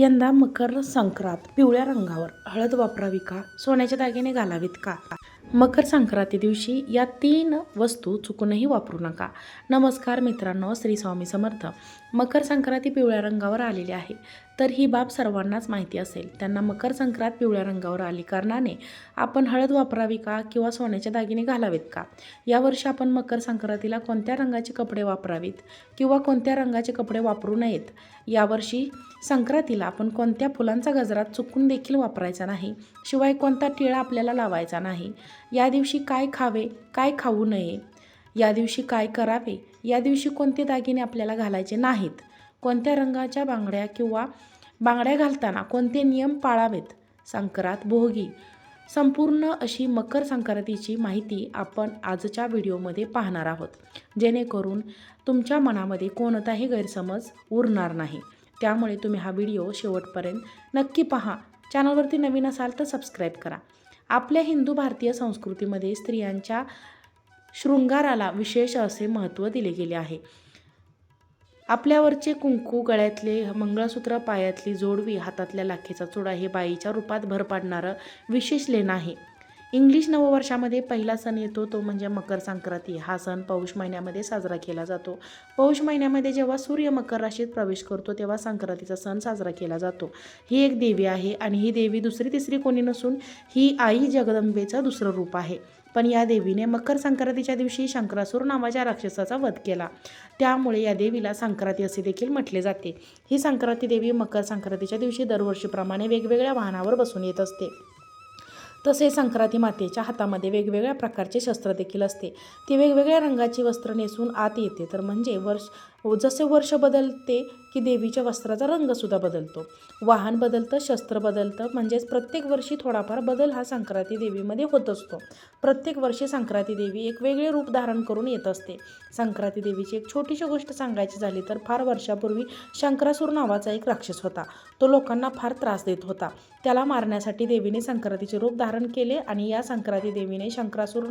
यंदा मकर संक्रांत. पिवळ्या रंगावर. हळद वापरावी का? सोन्याचे दागिने घालावीत का? मकर संक्रांती दिवशी या तीन वस्तू चुकूनही वापरू नका. नमस्कार मित्रांनो श्री स्वामी समर्थ. मकर संक्रांती पिवळ्या रंगावर आलेली आहे. तर ही बाब सर्वांनाच माहिती असेल. त्यांना मकर संक्रांत पिवळ्या रंगावर आली कारणाने आपण हळद वापरावी का किंवा सोन्याचे दागिने घालावेत का? यावर्षी आपण मकर संक्रांतीला कोणत्या रंगाचे कपडे वापरावीत किंवा कोणत्या रंगाचे कपडे वापरू नयेत? यावर्षी संक्रांतीला आपण कोणत्या फुलांचा गजरा चुकून देखील वापरायचा नाही शिवाय कोणता टिळा आपल्याला लावायचा नाही? या दिवशी काय खावे काय खाऊ नये? या दिवशी काय करावे? या दिवशी कोणते दागिने आपल्याला घालायचे नाहीत? कोणत्या रंगाच्या बांगड्या किंवा बांगड्या घालताना कोणते नियम पाळावेत? संक्रांत भोगी. संपूर्ण अशी मकर संक्रांतीची माहिती आपण आजच्या व्हिडिओमध्ये पाहणार आहोत. जेणेकरून तुमच्या मनामध्ये कोणताही गैरसमज उरणार नाही. त्यामुळे तुम्ही हा व्हिडिओ शेवटपर्यंत नक्की पहा. चॅनलवरती नवीन असाल तर सबस्क्राईब करा. आपल्या हिंदू भारतीय संस्कृतीमध्ये स्त्रियांच्या शृंगाराला विशेष असे महत्त्व दिले गेले आहे. आपल्यावरचे कुंकू गळ्यातले मंगळसूत्र पायातली जोडवी हातातल्या लाखेचा चुडा हे बाईच्या रूपात भर पाडणारं विशेष लेण आहे. इंग्लिश नववर्षामध्ये पहिला सण येतो तो म्हणजे मकर संक्रांती. हा सण पौष महिन्यामध्ये साजरा केला जातो. पौष महिन्यामध्ये जेव्हा सूर्य मकर राशीत प्रवेश करतो तेव्हा संक्रांतीचा सण साजरा केला जातो. ही एक देवी आहे आणि ही देवी दुसरी तिसरी कोणी नसून ही आई जगदंबेचं दुसरं रूप आहे. पण या देवीने मकर संक्रांतीच्या दिवशी शंकरासूर नावाच्या राक्षसाचा वध केला. त्यामुळे या देवीला संक्रांती असे देखील म्हटले जाते. ही संक्रांती देवी मकर संक्रांतीच्या दिवशी दरवर्षीप्रमाणे वेगवेगळ्या वाहनावर बसून येत असते. तसे संक्रांती मातेच्या हातामध्ये वेगवेगळ्या प्रकारचे शस्त्र देखील असते. ती वेगवेगळ्या रंगाची वस्त्र नेसून आत येते. तर म्हणजे वर्ष हो, जसे वर्ष बदलते की देवीच्या वस्त्राचा रंगसुद्धा बदलतो. वाहन बदलतं शस्त्र बदलतं म्हणजेच प्रत्येक वर्षी थोडाफार बदल हा संक्रांती देवीमध्ये होत असतो. प्रत्येक वर्षी संक्रांती देवी एक वेगळे रूप धारण करून येत असते. संक्रांती देवीची एक छोटीशी गोष्ट सांगायची झाली तर फार वर्षापूर्वी शंकरासूर नावाचा एक राक्षस होता. तो लोकांना फार त्रास देत होता. त्याला मारण्यासाठी देवीने संक्रांतीचे रूप धारण केले आणि या संक्रांती देवीने शंकरासूर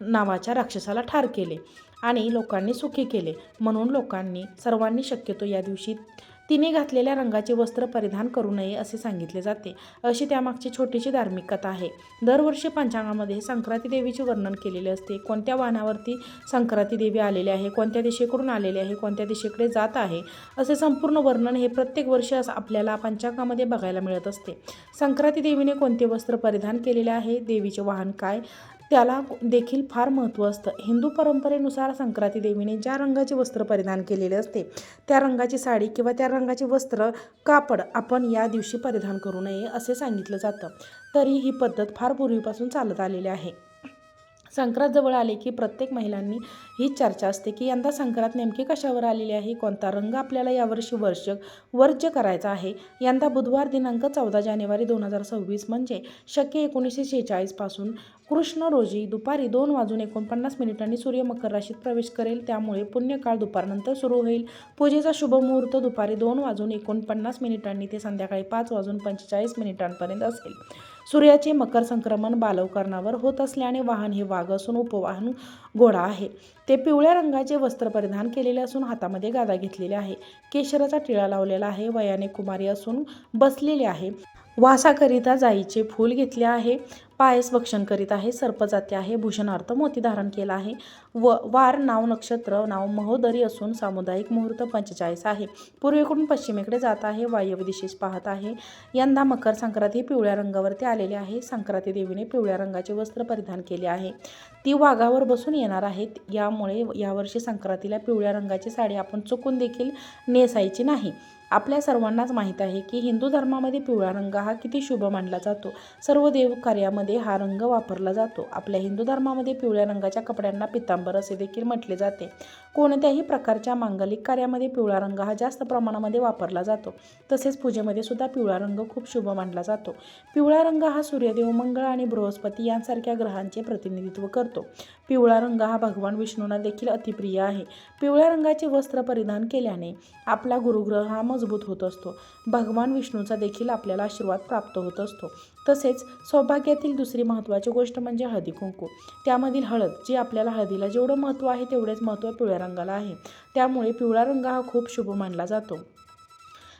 नावाच्या राक्षसाला ठार केले. आणि लोकांनी सुखी केले. म्हणून लोकांनी सर्वांनी शक्यतो या दिवशी तिने घातलेल्या रंगाचे वस्त्र परिधान करू नये असे सांगितले जाते. अशी त्यामागची छोटीशी धार्मिक कथा आहे. दरवर्षी पंचांगामध्ये संक्रांती देवीचे वर्णन केलेले असते. कोणत्या वाहनावरती संक्रांती देवी आलेली आहे कोणत्या दिशेकडून आलेली आहे कोणत्या दिशेकडे जात आहे असे संपूर्ण वर्णन हे प्रत्येक वर्षी असं आपल्याला पंचांगामध्ये बघायला मिळत असते. संक्रांती देवीने कोणते वस्त्र परिधान केलेले आहे देवीचे वाहन काय त्याला देखील फार महत्त्व असतं. हिंदू परंपरेनुसार संक्रांती देवीने ज्या रंगाचे वस्त्र परिधान केलेले असते त्या रंगाची साडी किंवा त्या रंगाचे वस्त्र कापड आपण या दिवशी परिधान करू नये असे सांगितलं जातं. तरी ही पद्धत फार पूर्वीपासून चालत आलेली आहे. संक्रांत जवळ आले की प्रत्येक महिलांनी हीच चर्चा असते की यंदा संक्रांत नेमकी कशावर आलेली आहे? कोणता रंग आपल्याला यावर्षी वर्ष वर्ज्य करायचा आहे? यंदा बुधवार दिनांक चौदा जानेवारी दोन हजार सव्वीस म्हणजे शक्य एकोणीसशे शेहेचाळीसपासून कृष्ण रोजी दुपारी दोन वाजून एकोणपन्नास मिनिटांनी सूर्य मकर राशीत प्रवेश करेल. त्यामुळे पुण्यकाळ दुपारनंतर सुरू होईल. पूजेचा शुभ मुहूर्त दुपारी दोन वाजून एकोणपन्नास मिनिटांनी ते संध्याकाळी पाच वाजून पंचेचाळीस मिनिटांपर्यंत असेल. सूर्याचे मकर संक्रमण बालवकरणावर होत असल्याने वाहन हे वाघ असून उपवाहन घोडा आहे. ते पिवळ्या रंगाचे वस्त्र परिधान केलेले असून हातामध्ये गादा घेतलेले आहे. केशराचा टिळा लावलेला आहे. वयाने कुमारी असून बसलेले आहे. वासाकरिता जाईचे फूल घेतले आहे पायस भक्षण करीत आहे सर्पजाती आहे भूषणार्थ मोती धारण केला आहे. व वार नाव नक्षत्र नाव महोदरी असून सामुदायिक मुहूर्त पंचेचाळीस आहे. पूर्वेकडून पश्चिमेकडे जात आहे वायव्य दिशेस पाहत आहे. यंदा मकर संक्रांती पिवळ्या रंगावरती आलेली आहे. संक्रांती देवीने पिवळ्या रंगाचे वस्त्र परिधान केले आहे. ती वाघावर बसून येणार आहेत. यामुळे यावर्षी संक्रांतीला पिवळ्या रंगाची साडी आपण चुकून देखील नेसायची नाही. आपल्या सर्वांनाच माहीत आहे की हिंदू धर्मामध्ये पिवळा रंग हा किती शुभ मानला जातो. सर्व देव कार्यामध्ये हा रंग वापरला जातो. आपल्या हिंदू धर्मामध्ये पिवळ्या रंगाच्या कपड्यांना पितांबर असे देखील म्हटले जाते. कोणत्याही प्रकारच्या मांगलिक कार्यामध्ये पिवळा रंग हा जास्त प्रमाणामध्ये वापरला जातो. तसेच पूजेमध्ये सुद्धा पिवळा रंग खूप शुभ मानला जातो. पिवळा रंग हा सूर्यदेव मंगळ आणि बृहस्पती यांसारख्या ग्रहांचे प्रतिनिधित्व करतो. पिवळा रंग हा भगवान विष्णूंना देखील अतिप्रिय आहे. पिवळ्या रंगाचे वस्त्र परिधान केल्याने आपला गुरुग्रह हा मजबूत होत असतो. भगवान विष्णूचा देखील आपल्याला आशीर्वाद प्राप्त होत असतो. तसेच सौभाग्यातील दुसरी महत्त्वाची गोष्ट म्हणजे हळदी कुंकू. त्यामधील हळद जी आपल्याला हळदीला जेवढं महत्त्व आहे तेवढेच महत्त्व पिवळ्या रंगाला आहे. त्यामुळे पिवळा रंग हा खूप शुभ मानला जातो.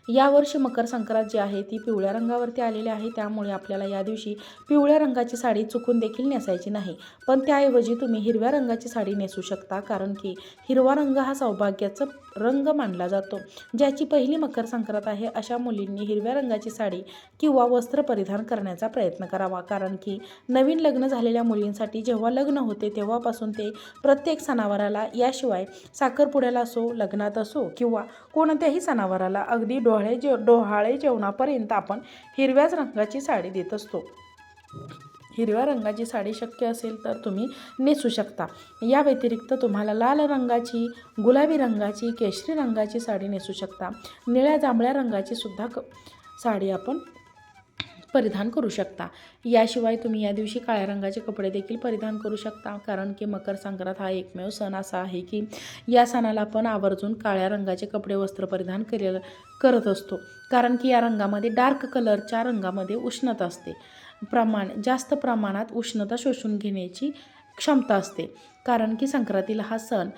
यावर्षी मकर संक्रांत जी आहे ती पिवळ्या रंगावरती आलेली आहे. त्यामुळे आपल्याला या दिवशी पिवळ्या रंगाची साडी चुकून देखील नेसायची नाही. पण त्याऐवजी तुम्ही हिरव्या रंगाची साडी नेसू शकता कारण की हिरवा रंग हा सौभाग्याचा रंग मानला जातो. ज्याची पहिली मकर संक्रांत आहे अशा मुलींनी हिरव्या रंगाची साडी किंवा वस्त्र परिधान करण्याचा प्रयत्न करावा. कारण की नवीन लग्न झालेल्या मुलींसाठी जेव्हा लग्न होते तेव्हापासून ते प्रत्येक सणावाराला याशिवाय साखरपुड्याला असो लग्नात असो किंवा कोणत्याही सणावाराला अगदी डो डोळे जे डोहाळे जेवणापर्यंत आपण हिरव्याच रंगाची साडी देत असतो. हिरव्या रंगाची साडी शक्य असेल तर तुम्ही नेसू शकता. या व्यतिरिक्त तुम्हाला लाल रंगाची गुलाबी रंगाची केशरी रंगाची साडी नेसू शकता. निळ्या जांभळ्या रंगाची सुद्धा क साडी आपण परिधान करू शकता. याशिवाय तुम्ही या दिवशी काळ्या रंगाचे कपडे देखील परिधान करू शकता. कारण की मकर संक्रांत हा एकमेव सण असा आहे की या सणाला आपण आवर्जून काळ्या रंगाचे कपडे वस्त्र परिधान केलेलं करत असतो. कारण की या रंगामध्ये डार्क कलरच्या रंगामध्ये उष्णता असते. प्रमाण जास्त प्रमाणात उष्णता शोषून घेण्याची क्षमता असते. कारण की संक्रांतीला हा सण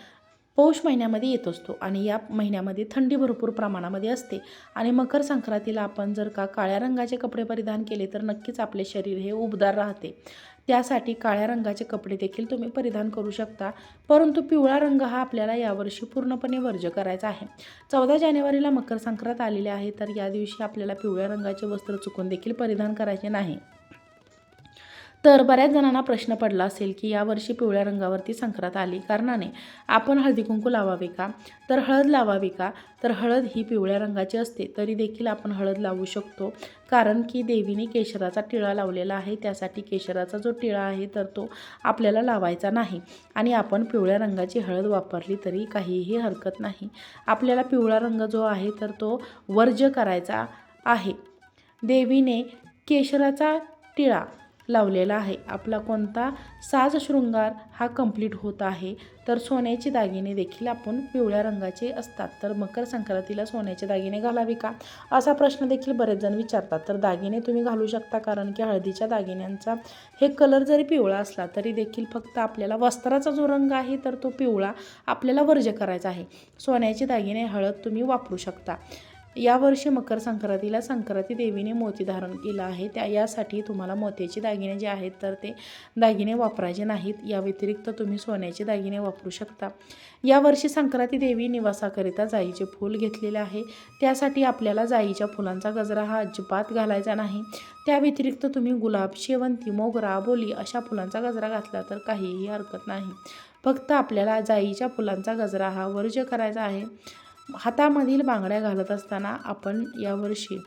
पौष महिन्यामध्ये येत असतो आणि या महिन्यामध्ये थंडी भरपूर प्रमाणामध्ये असते. आणि मकर संक्रांतीला आपण जर का काळ्या रंगाचे कपडे परिधान केले तर नक्कीच आपले शरीर हे उबदार राहते. त्यासाठी काळ्या रंगाचे कपडे देखील तुम्ही परिधान करू शकता. परंतु पिवळा रंग हा आपल्याला यावर्षी पूर्णपणे वर्ज्य करायचा आहे. चौदा जानेवारीला मकर संक्रांत आलेली आहे तर या दिवशी आपल्याला पिवळ्या रंगाचे वस्त्र चुकून देखील परिधान करायचे नाही. तर बऱ्याच जणांना प्रश्न पडला असेल की यावर्षी पिवळ्या रंगावरती संक्रांत आली कारणाने. आपण हळदी कुंकू लावावे का? तर हळद लावावी का? तर हळद ही पिवळ्या रंगाची असते तरी देखील आपण हळद लावू शकतो. कारण की देवीने केशराचा टिळा लावलेला आहे त्यासाठी केशराचा जो टिळा आहे तर तो आपल्याला लावायचा नाही. आणि आपण पिवळ्या रंगाची हळद वापरली तरी काहीही हरकत नाही. आपल्याला पिवळा रंग जो आहे तर तो वर्ज्य करायचा आहे. देवीने केशराचा टिळा लावलेला आहे. आपला कोणता साज शृंगार हा कंप्लीट होत आहे तर सोन्याचे दागिने देखील आपण पिवळ्या रंगाचे असतात. तर मकर संक्रांतीला सोन्याचे दागिने घालावे का? असा प्रश्न देखील बरेच जण विचारतात. तर दागिने तुम्ही घालू शकता कारण की हळदीच्या दागिन्यांचा हे कलर जरी पिवळा असला तरी देखील फक्त आपल्याला वस्त्राचा जो रंग आहे तर तो पिवळा आपल्याला वर्ज्य करायचा आहे. सोन्याचे दागिने हळद तुम्ही वापरू शकता. यावर्षी मकर संक्रांतीला संक्रांती देवीने मोती धारण केलं आहे. त्या यासाठी तुम्हाला मोत्याचे दागिने जे आहेत तर ते दागिने वापरायचे नाहीत. या व्यतिरिक्त तुम्ही सोन्याचे दागिने वापरू शकता. यावर्षी संक्रांती देवी निवासाकरिता जाईचे फूल घेतलेले आहे. त्यासाठी आपल्याला जाईच्या फुलांचा गजरा हा अजिबात घालायचा नाही. त्या व्यतिरिक्त तुम्ही गुलाब शेवंती मोगरा बोली अशा फुलांचा गजरा घातला तर काहीही हरकत नाही. फक्त आपल्याला जाईच्या फुलांचा गजरा हा वर्ज्य करायचा आहे. हातामधील बांगड्या घालत असताना आपण यावर्षी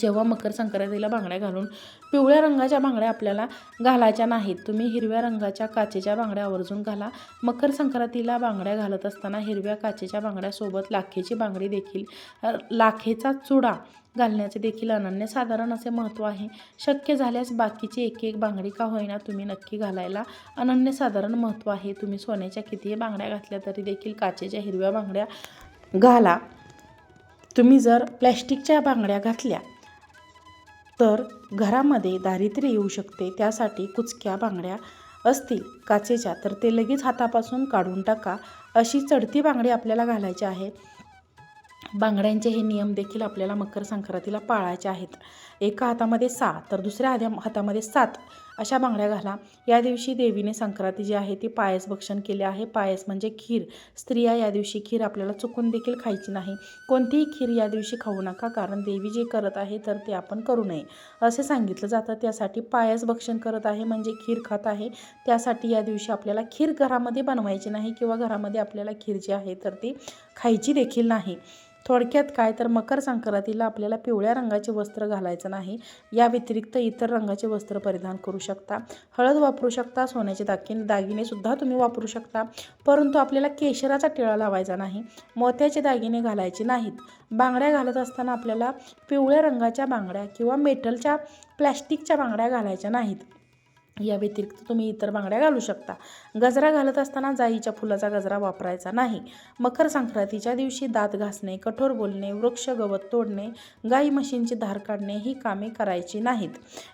जेव्हा मकर संक्रांतीला बांगड्या घालून पिवळ्या रंगाच्या बांगड्या आपल्याला घालायच्या नाहीत तुम्ही हिरव्या रंगाच्या काचेच्या बांगड्या आवर्जून घाला. मकर संक्रांतीला बांगड्या घालत असताना हिरव्या काचेच्या बांगड्यासोबत लाखेची बांगडी देखील लाखेचा चुडा घालण्याचे देखील अनन्यसाधारण असे महत्त्व आहे. शक्य झाल्यास बाकीची एक एक बांगडी का होईना तुम्ही नक्की घालायला अनन्यसाधारण महत्त्व आहे. तुम्ही सोन्याच्या कितीही बांगड्या घातल्या तरी देखील काचेच्या हिरव्या बांगड्या घाला. तुम्ही जर प्लॅस्टिकच्या बांगड्या घातल्या तर घरामध्ये दारिद्र्य येऊ शकते. त्यासाठी कुचक्या बांगड्या असतील. काचेच्या तर ते लगेच हातापासून काढून टाका. अशी चढती बांगडी आपल्याला घालायची आहे. बांगड्यांचे हे नियम देखील आपल्याला मकर संक्रांतीला पाळायचे आहेत. एका हातामध्ये सहा तर दुसऱ्या हात्या हातामध्ये सात. अशा बांगड्या घाला. या दिवशी देवीने संक्रांती जी आहे ती पायस भक्षण केले आहे. पायस म्हणजे खीर. स्त्रिया या दिवशी खीर आपल्याला चुकून देखील खायची नाही. कोणतीही खीर या दिवशी खाऊ नका कारण देवी जे करत आहे तर ते आपण करू नये. असे सांगितलं जातं. त्यासाठी पायस भक्षण करत आहे म्हणजे खीर खात आहे. त्यासाठी या दिवशी आपल्याला खीर घरामध्ये बनवायची नाही किंवा घरामध्ये आपल्याला खीर जी आहे तर ती खायची देखील नाही. थोडक्यात काय? तर मकर संक्रांतीला आपल्याला पिवळ्या रंगाचे वस्त्र घालायचं नाही. या व्यतिरिक्त इतर रंगाचे वस्त्र परिधान करू शकता. हळद वापरू शकता सोन्याचे दागिने दागिनेसुद्धा तुम्ही वापरू शकता. परंतु आपल्याला केशराचा टिळा लावायचा नाही मोत्याचे दागिने घालायचे नाहीत. बांगड्या घालत असताना आपल्याला पिवळ्या रंगाच्या बांगड्या किंवा मेटलच्या प्लॅस्टिकच्या बांगड्या घालायच्या नाहीत. या व्यतिरिक्त तुम्ही इतर बांगड्या घालू शकता. गजरा घालत असताना जाईच्या फुलाचा गजरा वापरायचा नाही. मकर संक्रांतीच्या दिवशी दात घासणे कठोर बोलणे वृक्ष गवत तोडणे गाई म्हशींची धार काढणे ही कामे करायची नाहीत.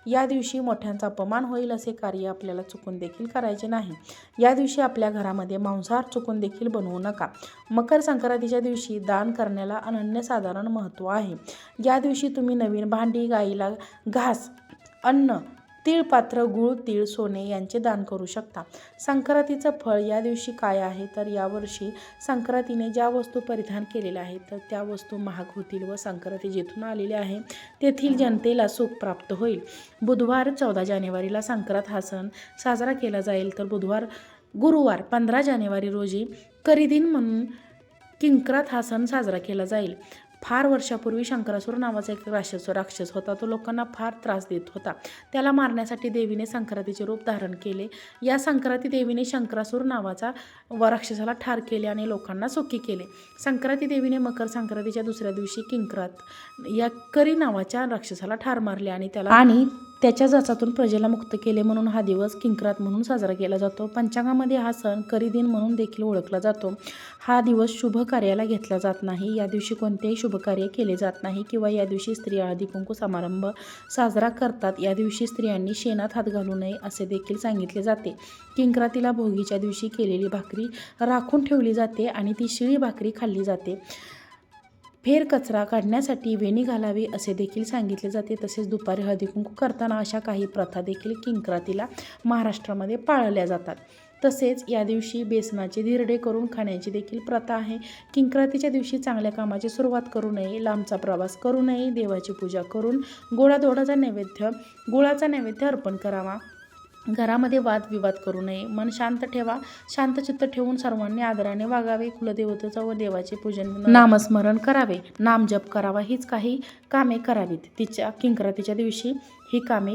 या दिवशी मोठ्यांचा अपमान होईल असे कार्य आपल्याला चुकून देखील करायचे नाही. या दिवशी आपल्या घरामध्ये मांसाहार चुकून देखील बनवू नका. मकर संक्रांतीच्या दिवशी दान करण्याला अनन्यसाधारण महत्त्व आहे. या दिवशी तुम्ही नवीन भांडी गाईला घास अन्न तीळ पात्र गूळ तीळ सोने यांचे दान करू शकता. संक्रांतीचं फळ या दिवशी काय आहे? तर यावर्षी संक्रांतीने ज्या वस्तू परिधान केलेल्या आहेत तर त्या वस्तू महाग होतील व संक्रांती जिथून आलेली आहे तेथील जनतेला सुख प्राप्त होईल. बुधवार चौदा जानेवारीला संक्रांत हा सण साजरा केला जाईल. तर बुधवार गुरुवार पंधरा जानेवारी रोजी करिदिन म्हणून किंक्रात हा सण साजरा केला जाईल. फार वर्षापूर्वी शंकरासूर नावाचा एक राक्षस राक्षस होता. तो लोकांना फार त्रास देत होता. त्याला मारण्यासाठी देवीने संक्रांतीचे रूप धारण केले. या संक्रांती देवीने शंकरासूर नावाचा व राक्षसाला ठार केले आणि लोकांना सुखी केले. संक्रांती देवीने मकर संक्रांतीच्या दुसऱ्या दिवशी किंक्रात या करी नावाच्या राक्षसाला ठार मारले आणि त्याला आणि त्याच्या जाचातून प्रजेला मुक्त केले म्हणून हा दिवस किंक्रात म्हणून साजरा केला जातो. पंचांगामध्ये हा सण करी दिन म्हणून देखील ओळखला जातो. हा दिवस शुभ कार्याला घेतला जात नाही. या दिवशी कोणतेही शुभ कार्य केले जात नाही किंवा या दिवशी स्त्रिया हळदी कुंकू समारंभ साजरा करतात. या दिवशी स्त्रियांनी शेणात हात घालू नये असे देखील सांगितले जाते. किंक्रातीला भोगीच्या दिवशी केलेली भाकरी राखून ठेवली जाते आणि ती शिळी भाकरी खाल्ली जाते. फेर कचरा काढण्यासाठी वेणी घालावी असे देखील सांगितले जाते. तसेच दुपारी हळदीकुंकू करताना अशा काही प्रथा देखील किंक्रातीला महाराष्ट्रामध्ये पाळल्या जातात. तसेच या दिवशी बेसनाचे धिरडे करून खाण्याची देखील प्रथा आहे. किंक्रातीच्या दिवशी चांगल्या कामाची सुरुवात करू नये लांबचा प्रवास करू नये देवाची पूजा करून गोडाधोडाचा नैवेद्य गुळाचा नैवेद्य अर्पण करावा. घरामध्ये वादविवाद करू नये. मन शांत ठेवा. शांतचित्त ठेवून सर्वांनी आदराने वागावे. कुलदेवतेचं व देवाचे पूजन नामस्मरण करावे. नामजप करावा. हीच काही कामे करावीत. तिच्या किंक्रातीच्या दिवशी ही कामे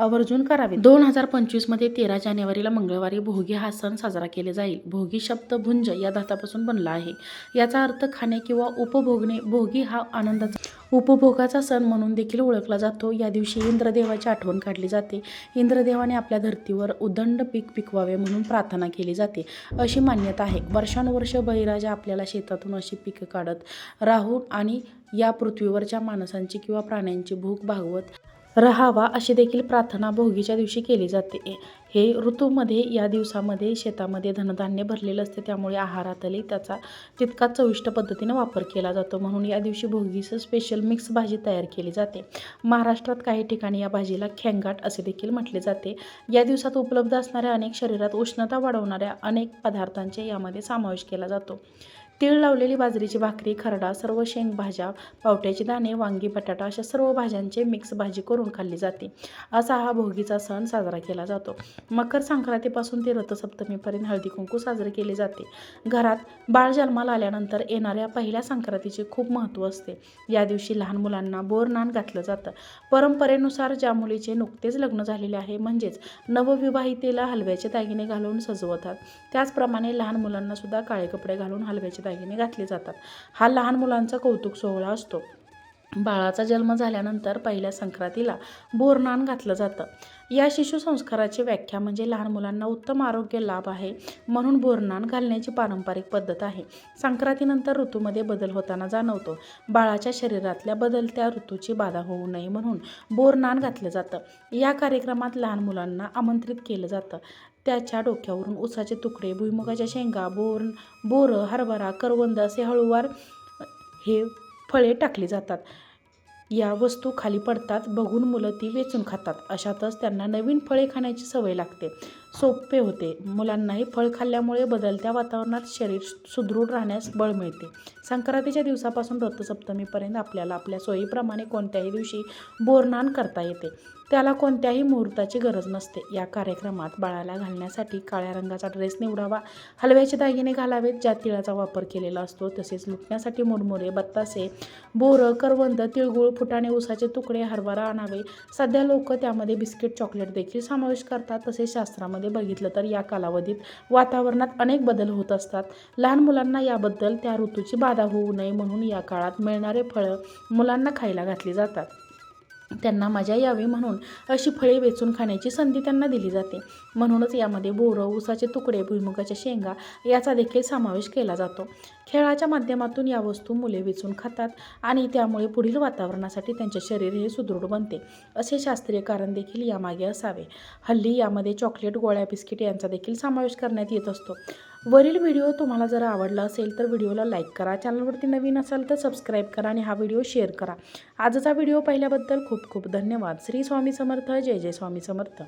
आवर्जून करावे. दोन हजार पंचवीसमध्ये तेरा जानेवारीला मंगळवारी भोगी हा सण साजरा केले जाईल. भोगी शब्द भुंज या धातापासून बनला आहे. याचा अर्थ खाणे किंवा उपभोगणे. भोगी हा आनंदाचा उपभोगाचा सण म्हणून देखील ओळखला जातो. या दिवशी इंद्रदेवाची आठवण काढली जाते. इंद्रदेवाने आपल्या धर्तीवर उदंड पीक पिकवावे म्हणून प्रार्थना केली जाते. अशी मान्यता आहे. वर्षानुवर्ष बळीराजा आपल्याला शेतातून अशी पिकं काढत राहून आणि या पृथ्वीवरच्या माणसांची किंवा प्राण्यांची भूक भागवत रहावा अशी देखील प्रार्थना भोगीच्या दिवशी केली जाते. हे ऋतूमध्ये या दिवसामध्ये शेतामध्ये धनधान्य भरलेलं असते त्यामुळे आहारातही त्याचा तितका चविष्ट पद्धतीने वापर केला जातो. म्हणून या दिवशी भोगीचं स्पेशल मिक्स भाजी तयार केली जाते. महाराष्ट्रात काही ठिकाणी या भाजीला खेंगाट असे देखील म्हटले जाते. या दिवसात उपलब्ध असणाऱ्या अनेक शरीरात उष्णता वाढवणाऱ्या अनेक पदार्थांचे यामध्ये समावेश केला जातो. तीळ लावलेली बाजरीची भाकरी खरडा सर्व शेंगभाज्या पावट्याचे पावट्याची दाणे वांगी बटाटा अशा सर्व भाज्यांचे मिक्स भाजी करून खाल्ली जाते. असा हा भोगीचा सण साजरा केला जातो. मकर संक्रांतीपासून ते रथसप्तमीपर्यंत हळदी कुंकू साजरे केले जाते. घरात बाळ जन्माला आल्यानंतर येणाऱ्या पहिल्या संक्रांतीचे खूप महत्त्व असते. या दिवशी लहान मुलांना बोरनान घातलं जातं. परंपरेनुसार ज्या मुलीचे नुकतेच लग्न झालेले आहे म्हणजेच नवविवाहितेला हलव्याचे दागिने घालून सजवतात. त्याचप्रमाणे लहान मुलांना सुद्धा काळे कपडे घालून हलव्याचे दागिने घातले जातात. हा लहान मुलांचा कौतुक सोहळा असतो. बाळाचा जन्म झाल्यानंतर पहिल्या संक्रांतीला बोरनान घातलं जातं. या शिशु संस्काराची व्याख्या म्हणजे लहान मुलांना उत्तम आरोग्य लाभ आहे म्हणून बोरनान घालण्याची पारंपरिक पद्धत आहे. संक्रांतीनंतर ऋतूमध्ये बदल होताना जाणवतो. बाळाच्या शरीरातल्या बदलत्या ऋतूची बाधा होऊ नये म्हणून बोरनान घातलं जातं. या कार्यक्रमात लहान मुलांना आमंत्रित केलं जातं. त्याच्या डोक्यावरून उसाचे तुकडे भुईमुगाच्या शेंगा बोर बोरं हरभरा करवंद असे हळूवार हे फळे टाकली जातात. या वस्तू खाली पडतात बघून मुलं ती वेचून खातात. अशातच त्यांना नवीन फळे खाण्याची सवय लागते. सोपे होते. मुलांनाही फळ खाल्ल्यामुळे बदलत्या वातावरणात शरीर सुदृढ राहण्यास बळ मिळते. संक्रांतीच्या दिवसापासून रथसप्तमीपर्यंत आपल्याला आपल्या सोयीप्रमाणे कोणत्याही दिवशी बोरनान करता येते. त्याला कोणत्याही मुहूर्ताची गरज नसते. या कार्यक्रमात बाळाला घालण्यासाठी काळ्या रंगाचा ड्रेस निवडावा हलव्याचे दागिने घालावेत ज्या तिळाचा वापर केलेला असतो तसेच लुटण्यासाठी मुरमुरे बत्तासे बोरं करवंद तिळगुळ फुटाणे उसाचे तुकडे हरभरा आणावे. सध्या लोक त्यामध्ये बिस्किट चॉकलेट देखील समावेश करतात. तसेच शास्त्रामध्ये बघितलं तर या कालावधीत वातावरणात अनेक बदल होत असतात. लहान मुलांना याबद्दल त्या ऋतूची बाधा होऊ नये म्हणून या काळात मिळणारे फळं मुलांना खायला घातली जातात. त्यांना मजा यावी म्हणून अशी फळे वेचून खाण्याची संधी त्यांना दिली जाते. म्हणूनच यामध्ये बोरं ऊसाचे तुकडे भुईमुगाच्या शेंगा याचा देखील समावेश केला जातो. खेळाच्या माध्यमातून या वस्तू मुले वेचून खातात आणि त्यामुळे पुढील वातावरणासाठी त्यांचे शरीर हे सुदृढ बनते असे शास्त्रीय कारण देखील यामागे असावे. हल्ली यामध्ये चॉकलेट गोळ्या बिस्किट यांचा देखील समावेश करण्यात येत असतो. वरील व्हिडिओ तुम्हाला जर आवडला असेल तर व्हिडिओला लाईक करा. चॅनलवरती नवीन असाल तर सबस्क्राईब करा आणि हा व्हिडिओ शेअर करा. आजचा व्हिडिओ पाहिल्याबद्दल खूप खूप धन्यवाद. श्री स्वामी समर्थ. जय जय स्वामी समर्थ.